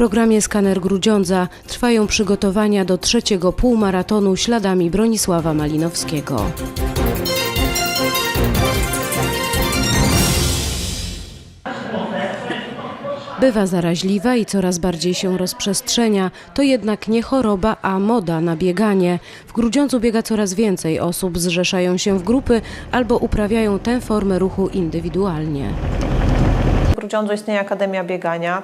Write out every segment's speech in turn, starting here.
programie Skaner Grudziądza trwają przygotowania do trzeciego półmaratonu śladami Bronisława Malinowskiego. Bywa zaraźliwa i coraz bardziej się rozprzestrzenia. To jednak nie choroba, a moda na bieganie. W Grudziądzu biega coraz więcej osób, zrzeszają się w grupy albo uprawiają tę formę ruchu indywidualnie. Grudziądzu istnieje Akademia Biegania.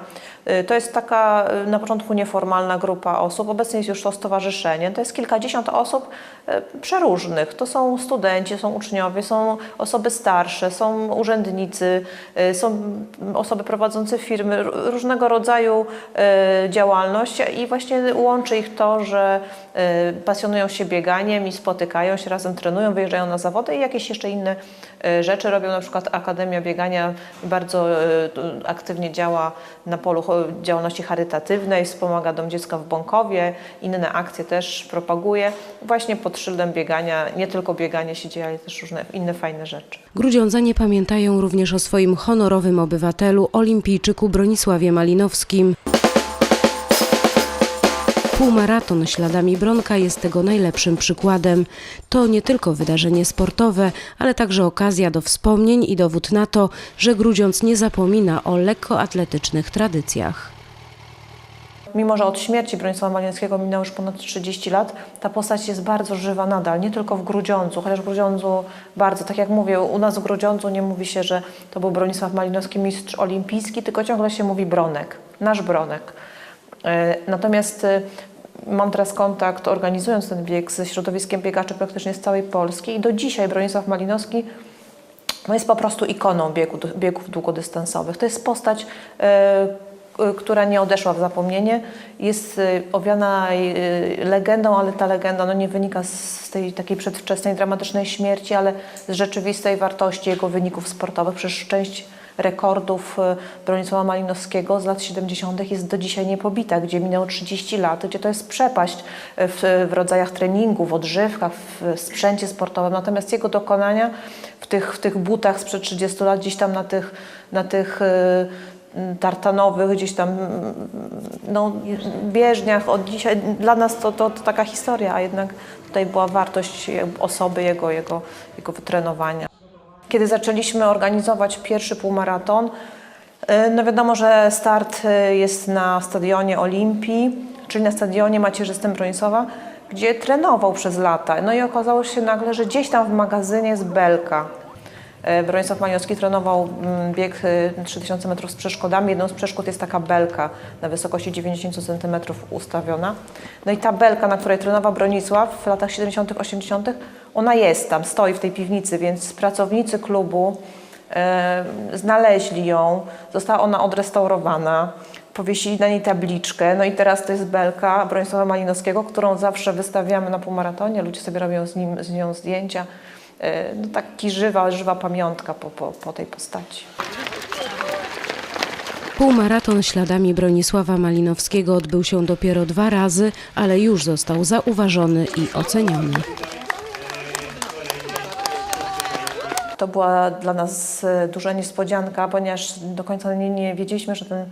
Y, To jest taka y, na początku nieformalna grupa osób. Obecnie jest już to stowarzyszenie. To jest kilkadziesiąt osób y, przeróżnych. To są studenci, są uczniowie, są osoby starsze, są urzędnicy, są osoby prowadzące firmy, różnego rodzaju działalność i właśnie łączy ich to, że pasjonują się bieganiem i spotykają się razem, trenują, wyjeżdżają na zawody i jakieś jeszcze inne rzeczy robią. Na przykład Akademia Biegania bardzo tu aktywnie działa na polu działalności charytatywnej, wspomaga Dom Dziecka w Bąkowie, inne akcje też propaguje. Właśnie pod szyldem biegania, nie tylko bieganie się dzieje, ale też różne inne fajne rzeczy. Grudziądzanie pamiętają również o swoim honorowym obywatelu, olimpijczyku Bronisławie Malinowskim. Półmaraton śladami Bronka jest tego najlepszym przykładem. To nie tylko wydarzenie sportowe, ale także okazja do wspomnień i dowód na to, że Grudziądz nie zapomina o lekkoatletycznych tradycjach. Mimo, że od śmierci Bronisława Malinowskiego minęło już ponad 30 lat, ta postać jest bardzo żywa nadal, nie tylko w Grudziądzu, chociaż w Grudziądzu bardzo, tak jak mówię, u nas w Grudziądzu nie mówi się, że to był Bronisław Malinowski mistrz olimpijski, tylko ciągle się mówi Bronek, nasz Bronek. E, Natomiast e, mam teraz kontakt, organizując ten bieg ze środowiskiem biegaczy praktycznie z całej Polski i do dzisiaj Bronisław Malinowski no jest po prostu ikoną biegu, biegów długodystansowych. To jest postać, e, która nie odeszła w zapomnienie. Jest owiana legendą, ale ta legenda no, nie wynika z tej takiej przedwczesnej, dramatycznej śmierci, ale z rzeczywistej wartości jego wyników sportowych. Przecież część rekordów e, Bronisława Malinowskiego z lat 70. jest do dzisiaj niepobita, gdzie minęło 30 lat, gdzie to jest przepaść e, w, w rodzajach treningu, w odżywkach, w sprzęcie sportowym. Natomiast jego dokonania w tych, w tych butach sprzed 30 lat, gdzieś tam na tych, na tych m, tartanowych, gdzieś tam no, bieżniach od dzisiaj, dla nas to, to, to taka historia, a jednak tutaj była wartość osoby, jego, jego, jego wytrenowania. Kiedy zaczęliśmy organizować pierwszy półmaraton, y, no wiadomo, że start y, jest na stadionie Olimpii, czyli na stadionie macierzystym Bronisława, gdzie trenował przez lata. No i okazało się nagle, że gdzieś tam w magazynie jest belka. Y, Bronisław Malinowski trenował mm, bieg y, 3000 metrów z przeszkodami. Jedną z przeszkód jest taka belka na wysokości 90 cm ustawiona. No i ta belka, na której trenował Bronisław w latach 70., 80., ona jest tam, stoi w tej piwnicy, więc pracownicy klubu e, znaleźli ją, została ona odrestaurowana, powiesili na niej tabliczkę, no i teraz to jest belka Bronisława Malinowskiego, którą zawsze wystawiamy na półmaratonie, ludzie sobie robią z, nim, z nią zdjęcia. E, no taki żywa, żywa pamiątka po, po, po tej postaci. Półmaraton śladami Bronisława Malinowskiego odbył się dopiero dwa razy, ale już został zauważony i oceniony. To była dla nas e, duża niespodzianka, ponieważ do końca nie, nie wiedzieliśmy, że ten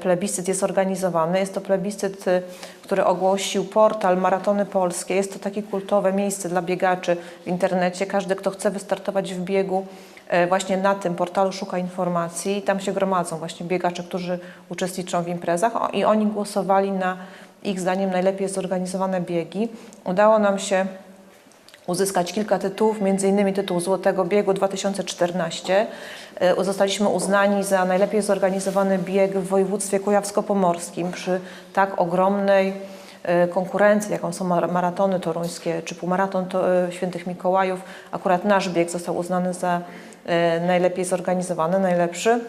plebiscyt jest organizowany. Jest to plebiscyt, e, który ogłosił portal Maratony Polskie. Jest to takie kultowe miejsce dla biegaczy w internecie. Każdy, kto chce wystartować w biegu, e, właśnie na tym portalu szuka informacji i tam się gromadzą właśnie biegacze, którzy uczestniczą w imprezach i oni głosowali na ich zdaniem najlepiej zorganizowane biegi. Udało nam się uzyskać kilka tytułów, innymi tytuł Złotego Biegu 2014. E, Zostaliśmy uznani za najlepiej zorganizowany bieg w województwie kujawsko-pomorskim przy tak ogromnej e, konkurencji, jaką są mar- maratony toruńskie czy półmaraton to, e, Świętych Mikołajów. Akurat nasz bieg został uznany za najlepiej zorganizowany, najlepszy.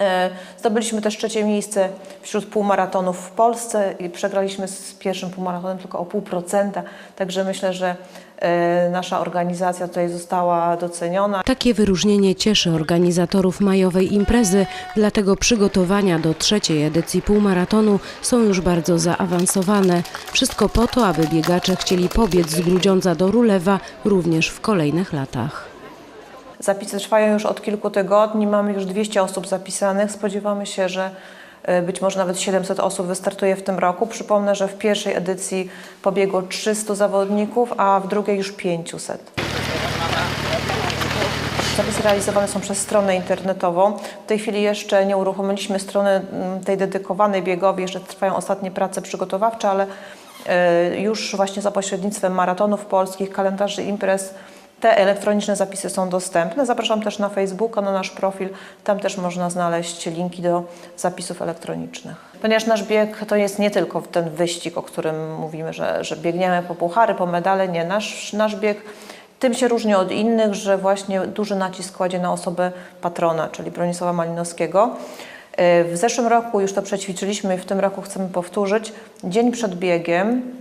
E, Zdobyliśmy też trzecie miejsce wśród półmaratonów w Polsce i przegraliśmy z pierwszym półmaratonem tylko o pół procenta, także myślę, że e, nasza organizacja tutaj została doceniona. Takie wyróżnienie cieszy organizatorów majowej imprezy, dlatego przygotowania do trzeciej edycji półmaratonu są już bardzo zaawansowane. Wszystko po to, aby biegacze chcieli pobiec z Grudziądza do Rulewa również w kolejnych latach. Zapisy trwają już od kilku tygodni, mamy już 200 osób zapisanych. Spodziewamy się, że e, być może nawet 700 osób wystartuje w tym roku. Przypomnę, że w pierwszej edycji pobiegło 300 zawodników, a w drugiej już 500. Zapisy realizowane są przez stronę internetową. W tej chwili jeszcze nie uruchomiliśmy strony mm, tej dedykowanej biegowi, jeszcze trwają ostatnie prace przygotowawcze, ale e, już właśnie za pośrednictwem maratonów polskich, kalendarzy imprez te elektroniczne zapisy są dostępne. Zapraszam też na Facebooka, na nasz profil. Tam też można znaleźć linki do zapisów elektronicznych. Ponieważ nasz bieg to jest nie tylko ten wyścig, o którym mówimy, że, że biegniemy po puchary, po medale. Nie, nasz, nasz bieg tym się różni od innych, że właśnie duży nacisk kładzie na osobę patrona, czyli Bronisława Malinowskiego. E, W zeszłym roku już to przećwiczyliśmy i w tym roku chcemy powtórzyć. Dzień przed biegiem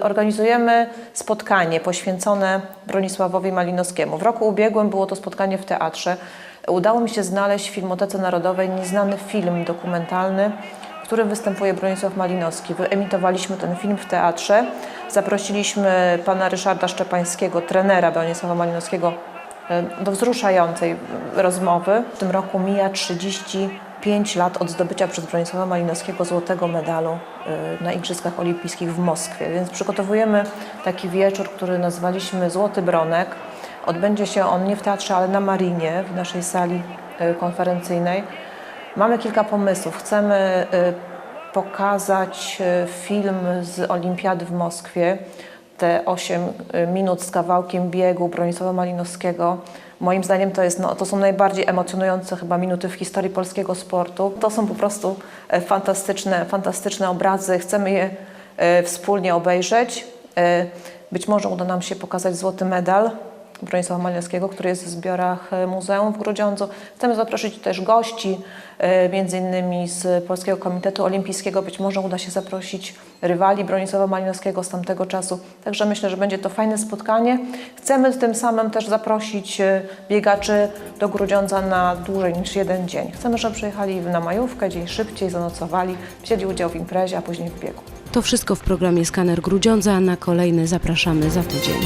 organizujemy spotkanie poświęcone Bronisławowi Malinowskiemu. W roku ubiegłym było to spotkanie w teatrze. Udało mi się znaleźć w Filmotece Narodowej nieznany film dokumentalny, w którym występuje Bronisław Malinowski. Wyemitowaliśmy ten film w teatrze. Zaprosiliśmy pana Ryszarda Szczepańskiego, trenera Bronisława Malinowskiego, e, do wzruszającej rozmowy. W tym roku mija 35 lat od zdobycia przez Bronisława Malinowskiego złotego medalu e, na Igrzyskach Olimpijskich w Moskwie. Więc przygotowujemy taki wieczór, który nazwaliśmy Złoty Bronek. Odbędzie się on nie w teatrze, ale na Marinie, w naszej sali e, konferencyjnej. Mamy kilka pomysłów. Chcemy e, pokazać film z Olimpiady w Moskwie, te 8 minut z kawałkiem biegu Bronisława Malinowskiego. Moim zdaniem to, jest, no, to są najbardziej emocjonujące chyba minuty w historii polskiego sportu. To są po prostu e, fantastyczne, fantastyczne obrazy. Chcemy je e, wspólnie obejrzeć. E, Być może uda nam się pokazać złoty medal Bronisława Malinowskiego, który jest w zbiorach e, Muzeum w Grudziądzu. Chcemy zaprosić też gości, e, między innymi z Polskiego Komitetu Olimpijskiego. Być może uda się zaprosić rywali Bronisława Malinowskiego z tamtego czasu. Także myślę, że będzie to fajne spotkanie. Chcemy tym samym też zaprosić e, biegaczy do Grudziądza na dłużej niż jeden dzień. Chcemy, żeby przyjechali na majówkę, dzień szybciej, zanocowali, wzięli udział w imprezie, a później w biegu. To wszystko w programie Skaner Grudziądza. Na kolejny zapraszamy za tydzień.